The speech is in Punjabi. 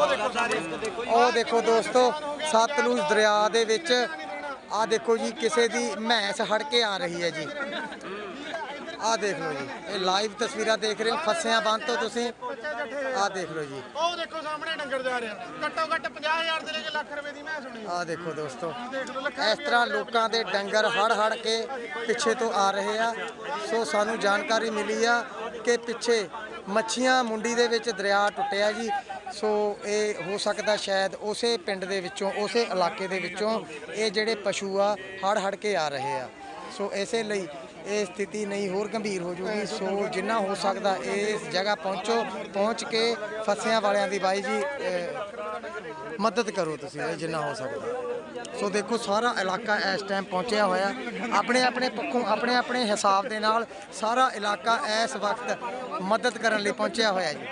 ਉਹ ਦੇਖੋ ਦੋਸਤੋ ਸਤਲੁਜ ਦਰਿਆ ਦੇ ਵਿੱਚ ਆ ਦੇਖੋ ਜੀ ਕਿਸੇ ਦੀ ਮੈਂਸ ਹੜ ਕੇ ਆ ਰਹੀ ਹੈ ਜੀ। ਆ ਦੇਖ ਲਓ ਜੀ ਇਹ ਲਾਈਵ ਤਸਵੀਰਾਂ ਦੇਖ ਰਹੇ ਹੋ ਫਸਿਆਂ ਬੰਦ ਤੋਂ ਤੁਸੀਂ। ਆ ਦੇਖ ਲਓ ਜੀ। ਉਹ ਦੇਖੋ ਸਾਹਮਣੇ ਡੰਗਰ ਜਾ ਰਿਹਾ। ਘੱਟੋ ਘੱਟ 50000 ਦੇ ਲੈ ਕੇ ਲੱਖ ਰੁਪਏ ਦੀ ਮੈਂ ਸੁਣੀ ਆ ਦੇਖੋ ਦੋਸਤੋ ਇਸ ਤਰ੍ਹਾਂ ਲੋਕਾਂ ਦੇ ਡੰਗਰ ਹੜ ਹੜ ਕੇ ਪਿੱਛੇ ਤੋਂ ਆ ਰਹੇ ਆ। ਸੋ ਸਾਨੂੰ ਜਾਣਕਾਰੀ ਮਿਲੀ ਆ ਕਿ ਪਿੱਛੇ ਮੱਛੀਆਂ ਮੁੰਡੀ ਦੇ ਵਿੱਚ ਦਰਿਆ ਟੁੱਟਿਆ ਜੀ। ਸੋ ਇਹ ਹੋ ਸਕਦਾ ਸ਼ਾਇਦ ਉਸੇ ਪਿੰਡ ਦੇ ਵਿੱਚੋਂ, ਉਸੇ ਇਲਾਕੇ ਦੇ ਵਿੱਚੋਂ ਇਹ ਜਿਹੜੇ ਪਸ਼ੂ ਆ ਹੜ ਹੜ ਕੇ ਆ ਰਹੇ ਆ। ਸੋ ਇਸੇ ਲਈ ਇਹ ਸਥਿਤੀ ਨਹੀਂ ਹੋਰ ਗੰਭੀਰ ਹੋ ਜੂਗੀ। ਸੋ ਜਿੰਨਾ ਹੋ ਸਕਦਾ ਇਸ ਜਗ੍ਹਾ ਪਹੁੰਚੋ, ਪਹੁੰਚ ਕੇ ਫਸਿਆਂ ਵਾਲਿਆਂ ਦੀ ਬਾਈ ਜੀ ਮਦਦ ਕਰੋ ਤੁਸੀਂ ਜਿੰਨਾ ਹੋ ਸਕਦਾ। ਸੋ ਦੇਖੋ, ਸਾਰਾ ਇਲਾਕਾ ਇਸ ਟਾਈਮ ਪਹੁੰਚਿਆ ਹੋਇਆ। ਆਪਣੇ ਆਪਣੇ ਪੱਖੋਂ, ਆਪਣੇ ਆਪਣੇ ਹਿਸਾਬ ਦੇ ਨਾਲ ਸਾਰਾ ਇਲਾਕਾ ਇਸ ਵਕਤ ਮਦਦ ਕਰਨ ਲਈ ਪਹੁੰਚਿਆ ਹੋਇਆ ਜੀ।